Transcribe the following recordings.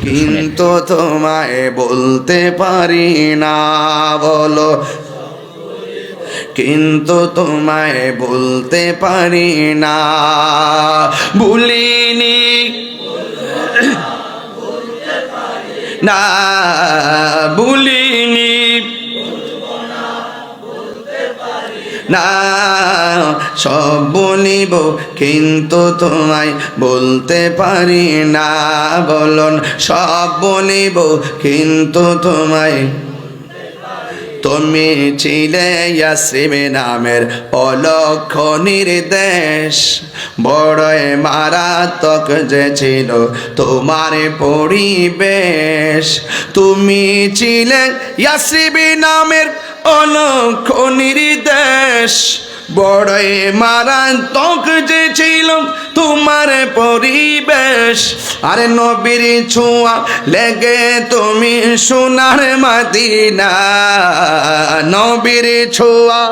কিন্তু তোমায় বলতে পারি না বলো। কিন্তু তোমায় বলতে পারি না ভুলিনি। না ভুলিনি। না সব বলিব, কিন্তু তোমায় বলতে পারি না। বলন, সব বলিব, কিন্তু তোমায় তুমি ছিলে ইয়াসিমে নামের অলক্ষ নির্দেশ। বড়ই মারাত্মক যে ছিল তোমার পরিবেশ। তুমি ছিলে ইয়াসিবি নামের অলক্ষ নির্দেশ। বড়ই মারাত্মক যে ছিল তোমার পরিবেশ। আরে নবীর ছোঁয়া লেগে তুমি সোনার মাদিনা। নবীর ছোঁয়া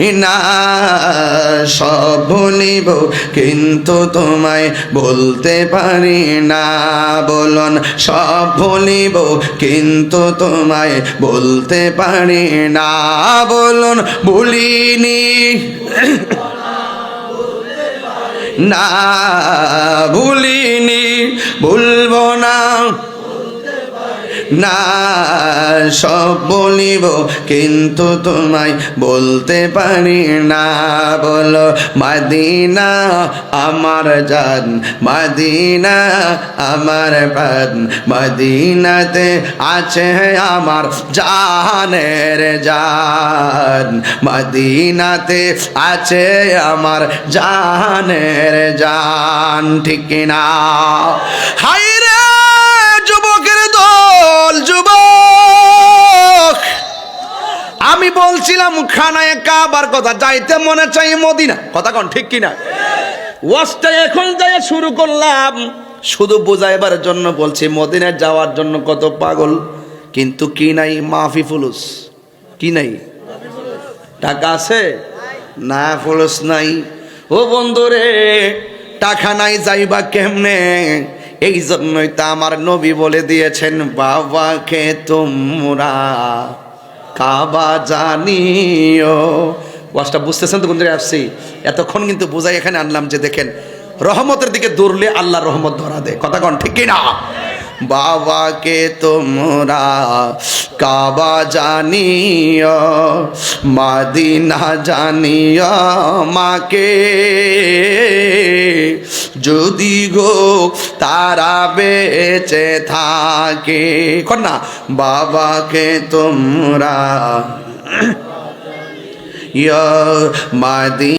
না সব বলিব কিন্তু তোমায় বলতে পারি না। বলন, সব বলিব কিন্তু তোমায় বলতে পারি না। বলুন, ভুলিনি। না, ভুলিনি। ভুলব না। না, সব বলিব, কিন্তু তোমায় বলতে পারি না। বলো, মাদিনা আমার জান, মাদিনা আমার প্রাণ, মদিনাতে আছে আমার জানের জান, মদিনাতে আছে আমার জানের জান। ঠিক না হাই আমি বলছিলাম খানায় কাবার কথা, যাইতে মনে চাই মদিনা। কথা কোন, ঠিক কিনা? ওয়াজটা এখন যাই শুরু করলাম। শুধু বোঝাইবার জন্য বলছি, মদিনায় যাওয়ার জন্য কত পাগল, কিন্তু কি নাই মাফি ফুলুস? কি নাই? টাকা আছে? না, ফুলুস নাই। ও বন্ধুরে, টাকা নাই যাইবা কেমনে? এই জন্যই তা আমার নবী বলে দিয়েছেন, বাবাকে তোমরা কাবা জানিও। ওয়াজটা বুঝতেছেন তো কোন জায়গায় আসছি এতক্ষণ কিন্তু বোঝাই এখানে আনলাম যে দেখেন, রহমতের দিকে দৌড়লে আল্লাহ রহমত ধরা দেয়। কথা কন, ঠিক কি না বাবাকে তোমরা কাবা জানিও, মাদিনা জানিও মাকে। যদি গো তারা বেঁচে থাকে কন্যা বাবাকে তোমরা মাদি